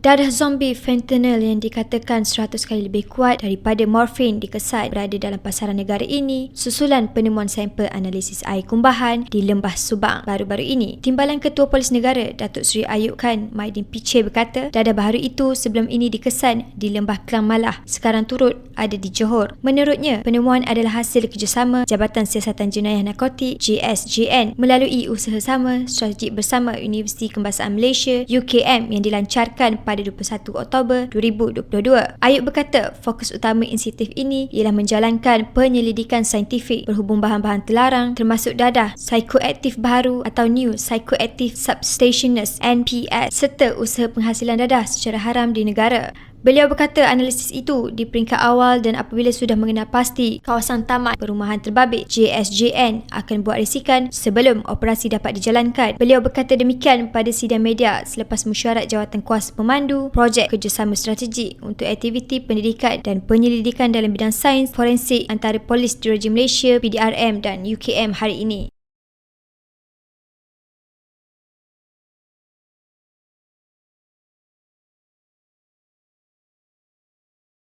Dadah zombie fentanyl yang dikatakan 100 kali lebih kuat daripada morfin dikesan berada dalam pasaran negara ini susulan penemuan sampel analisis air kumbahan di Lembah Subang baru-baru ini. Timbalan Ketua Polis Negara Datuk Seri Ayub Khan Maidin Piche berkata dadah baru itu sebelum ini dikesan di Lembah Kelang Malah sekarang turut ada di Johor. Menurutnya, penemuan adalah hasil kerjasama Jabatan Siasatan Jenayah Narkotik JSJN melalui usaha sama strategik bersama Universiti Kembasaan Malaysia UKM yang dilancarkan pada 21 Oktober 2022. Ayub berkata fokus utama inisiatif ini ialah menjalankan penyelidikan saintifik berhubung bahan-bahan terlarang termasuk dadah psikoaktif baru atau new psychoactive substationers NPS serta usaha penghasilan dadah secara haram di negara. Beliau berkata analisis itu di peringkat awal dan apabila sudah mengenal pasti kawasan tamat perumahan terbabit JSJN akan buat risikan sebelum operasi dapat dijalankan. Beliau berkata demikian pada sidang media selepas mesyuarat jawatan kuasa pemandu projek kerjasama strategik untuk aktiviti pendidikan dan penyelidikan dalam bidang sains forensik antara Polis Diraja Malaysia PDRM dan UKM hari ini.